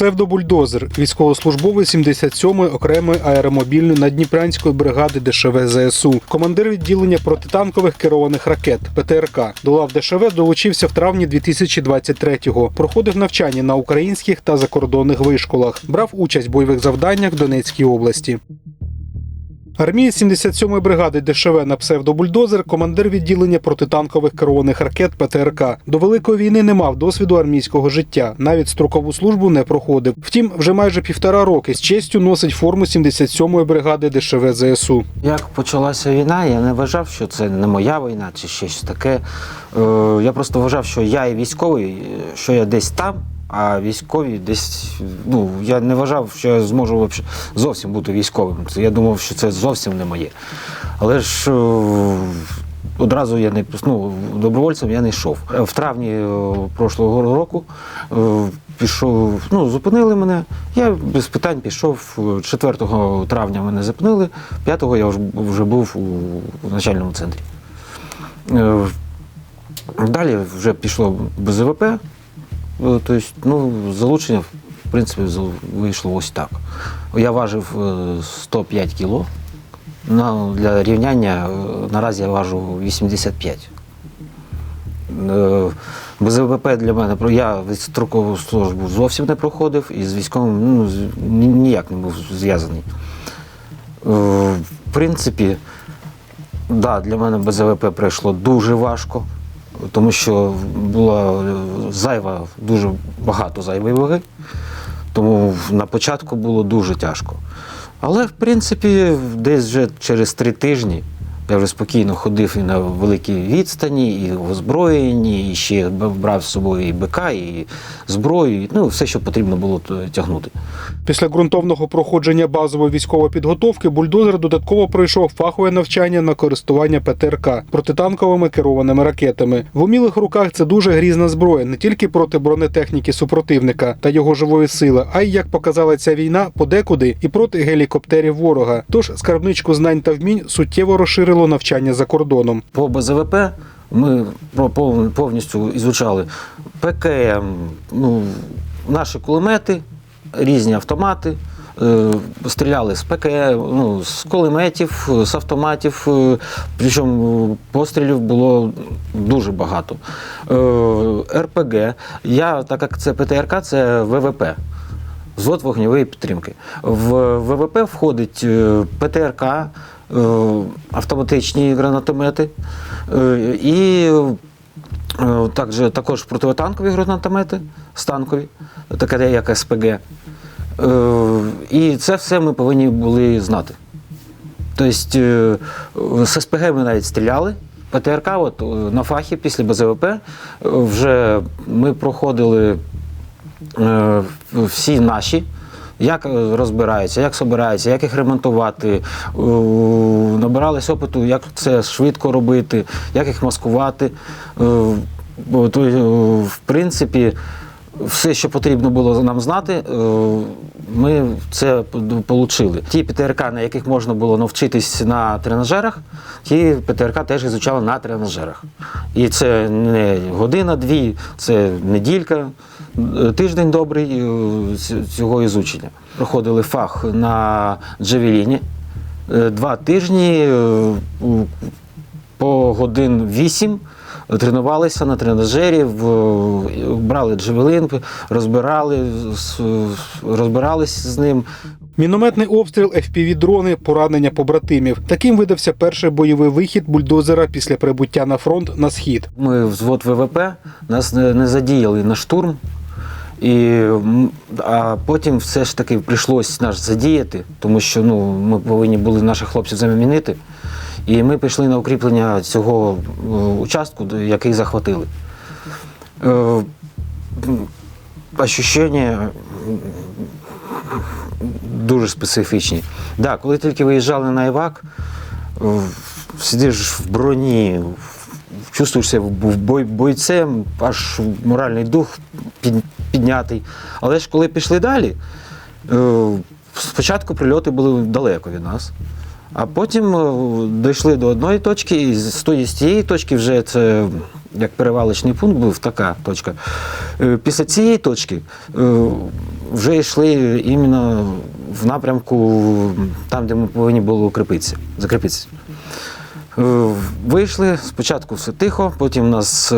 Псевдобульдозер, військовослужбовець 77-ї окремої аеромобільної надніпрянської бригади ДШВ ЗСУ, командир відділення протитанкових керованих ракет ПТРК. До лав ДШВ долучився в травні 2023-го. Проходив навчання на українських та закордонних вишколах. Брав участь в бойових завданнях в Донецькій області. Армієць 77-ї бригади ДШВ на псевдобульдозер, командир відділення протитанкових керованих ракет ПТРК. До великої війни не мав досвіду армійського життя, навіть строкову службу не проходив. Втім, вже майже півтора роки з честю носить форму 77-ї бригади ДШВ ЗСУ. Як почалася війна, я не вважав, що це не моя війна чи щось таке. Е, Я просто вважав, що я і військовий, е, що я десь там, а військові десь. Ну, я не вважав, що я зможу зовсім бути військовим. Я думав, що це зовсім не моє. Але ж е, одразу я не ну, добровольцем я не йшов. В травні е, прошлого року е, пішов, ну, зупинили мене. Я без питань пішов. 4 травня мене зупинили, 5-го я вже, був у, начальному центрі. Далі вже пішло без ВП. Тобто, ну, залучення, в принципі, вийшло ось так. Я важив е, 105 кіло. Ну, для рівняння е, наразі я важу 85. Е, Без для мене я строкову службу зовсім не проходив і з військовим ну, ніяк не був зв'язаний. Е, В принципі, да, для мене без ВП пройшло дуже важко, тому що було е, зайва, дуже багато зайвої ваги. Тому на початку було дуже тяжко. Але, в принципі, десь вже через три тижні я вже спокійно ходив і на великій відстані, і в озброєнні, і ще брав з собою і БК, і зброю, і, ну, все, що потрібно було тягнути. Після ґрунтовного проходження базової військової підготовки бульдозер додатково пройшов фахове навчання на користування ПТРК протитанковими керованими ракетами. В умілих руках це дуже грізна зброя не тільки проти бронетехніки супротивника та його живої сили, а й як показала ця війна, подекуди і проти гелікоптерів ворога. Тож скарбничку знань та вмінь суттєво розширило навчання за кордоном. По БЗВП ми повністю ізучали ПКМ, ну, наші кулемети, різні автомати. е, Стріляли з ПКМ, ну, з кулеметів, з автоматів. е, Причому пострілів було дуже багато. Е, РПГ. Я, так як це ПТРК, це ВВП. Взвод вогневої підтримки. В ВВП входить е, ПТРК, е, автоматичні гранатомети е, і також, також противотанкові гранатомети, станкові, таке як СПГ. І це все ми повинні були знати. Тобто з СПГ ми навіть стріляли. ПТРК от, на фахі після БЗВП вже ми проходили всі наші. Як е, розбираються, як собираються, як їх ремонтувати, е, набирались опиту, як це швидко робити, як їх маскувати. Е, е, В принципі, все, що потрібно було нам знати, е, ми це отримали. Ті ПТРК, на яких можна було навчитись на тренажерах, ті ПТРК теж ізучали на тренажерах. І це не година-дві, це неділька, е, тиждень добрий е, цього ізучення. Проходили фах на Джавеліні. Два тижні по годин вісім тренувалися на тренажері, в- брали джавелин, розбирали, розбирались з ним. Мінометний обстріл, fpv дрони, поранення побратимів. Таким видався перший бойовий вихід бульдозера після прибуття на фронт на схід. Ми взвод ВВП, нас не, не задіяли на штурм. І, а потім все ж таки прийшлось нас задіяти, тому що ну, ми повинні були наших хлопців замінити. І ми пішли на укріплення цього е, участку, який захватили. Е, Ощущення дуже специфічні. Да, коли тільки виїжджали на Івак, е, сидиш в броні, чувствуєшся бойцем, аж моральний дух піднятий. Але ж коли пішли далі, спочатку прильоти були далеко від нас. А потім е, дійшли до одної точки, і з тої з тієї точки вже це як перевалочний пункт був така точка. Е, Після цієї точки е, вже йшли іменно в напрямку там, де ми повинні були укріпитися, закріпитися. Вийшли, спочатку все тихо, потім у нас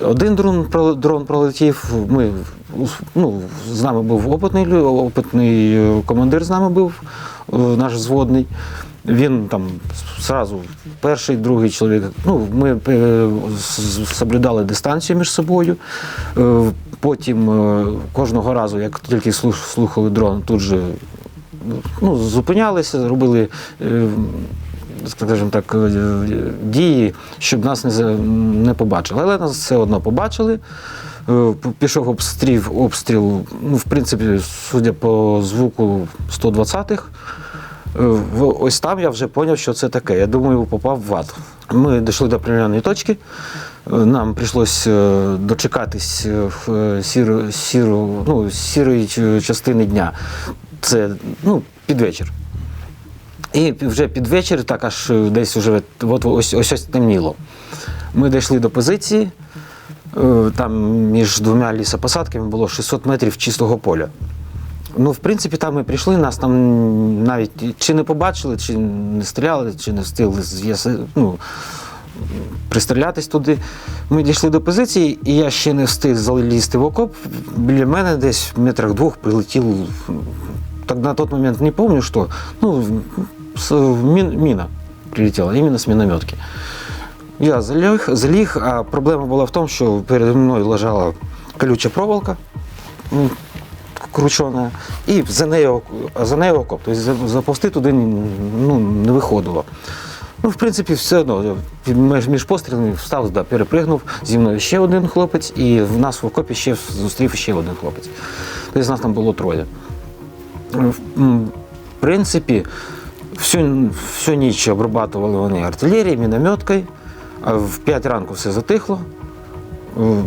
один дрон, дрон пролетів. Ми, ну, з нами був опитний, опитний командир з нами був, наш зводний. Він там зразу перший, другий чоловік. Ну, ми е, соблюдали дистанцію між собою. Е, Потім е, кожного разу, як тільки слухали дрон, тут же ну, зупинялися, робили, е, скажімо так, е, дії, щоб нас не побачили. Але нас все одно побачили. Е, Пішов обстріл, обстріл, ну, в принципі, судя по звуку 120-х. Е, Ось там я вже зрозумів, що це таке. Я думаю, попав в ад. Ми дійшли до определеної точки. Е, Нам прийшлось е, дочекатись сіру, сіру, ну, сірої частини дня. Це ну, під вечір. І вже під вечір, так аж десь вже от, ось ось темніло. Ми дійшли до позиції. Е, Там між двома лісопосадками було 600 метрів чистого поля. Ну, в принципі, там ми прийшли, нас там навіть чи не побачили, чи не стріляли, чи не встигли ну, пристрілятись туди. Ми дійшли до позиції, і я ще не встиг залізти в окоп. Біля мене десь в метрах двох прилетів. Так на той момент не пам'ятаю, що. Ну, міна прилетіла, іменно з мінометки. Я заліг, заліг, а проблема була в тому, що передо мною лежала колюча проволока. кручена, і за нею, за нею окоп. Тобто заповзти туди ну, не виходило. Ну, в принципі, все одно між, пострілами встав, да, перепригнув. Зі мною ще один хлопець, і в нас в окопі ще зустрів ще один хлопець. Тобто нас там було троє. В принципі, всю, всю ніч обрабатували вони артилерією, мінометкою, в 5 ранку все затихло. Е,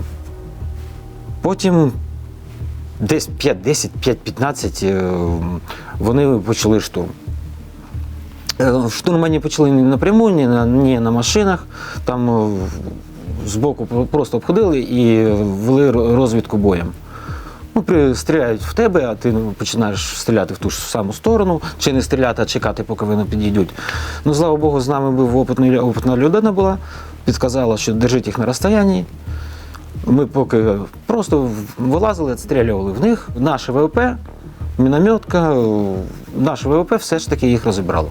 Потім десь 5-10, 5-15 е, вони почали штурм. Е, Штурмані почали не напряму, ні на, ні на машинах. Там збоку просто обходили і вели розвідку боєм. Ну, стріляють в тебе, а ти ну, починаєш стріляти в ту ж саму сторону, чи не стріляти, а чекати, поки вони підійдуть. Ну, слава Богу, з нами був опитний, опитна людина була, підказала, що держіть їх на розстоянні. Ми поки просто вилазили, відстрілювали в них. Наше ВВП, мінометка, наше ВВП все ж таки їх розібрало.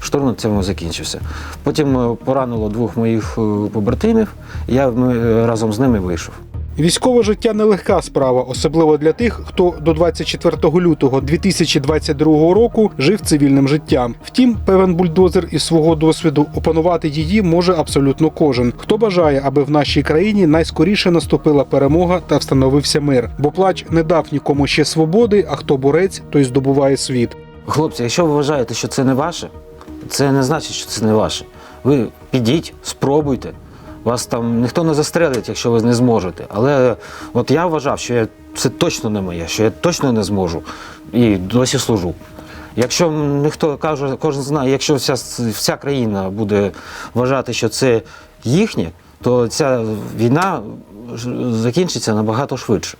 Штурм на цьому закінчився. Потім е, поранило двох моїх е, побратимів, я е, разом з ними вийшов. Військове життя нелегка справа, особливо для тих, хто до 24 лютого 2022 року жив цивільним життям. Втім, певен бульдозер із свого досвіду опанувати її може абсолютно кожен, хто бажає, аби в нашій країні найскоріше наступила перемога та встановився мир. Бо плач не дав нікому ще свободи, а хто борець, той здобуває світ. Хлопці, якщо ви вважаєте, що це не ваше, це не значить, що це не ваше. Ви підіть, спробуйте. Вас там ніхто не застрелить, якщо ви не зможете. Але от я вважав, що я, це точно не моє, що я точно не зможу і досі служу. Якщо ніхто каже, кожен знає, якщо вся, вся країна буде вважати, що це їхнє, то ця війна закінчиться набагато швидше.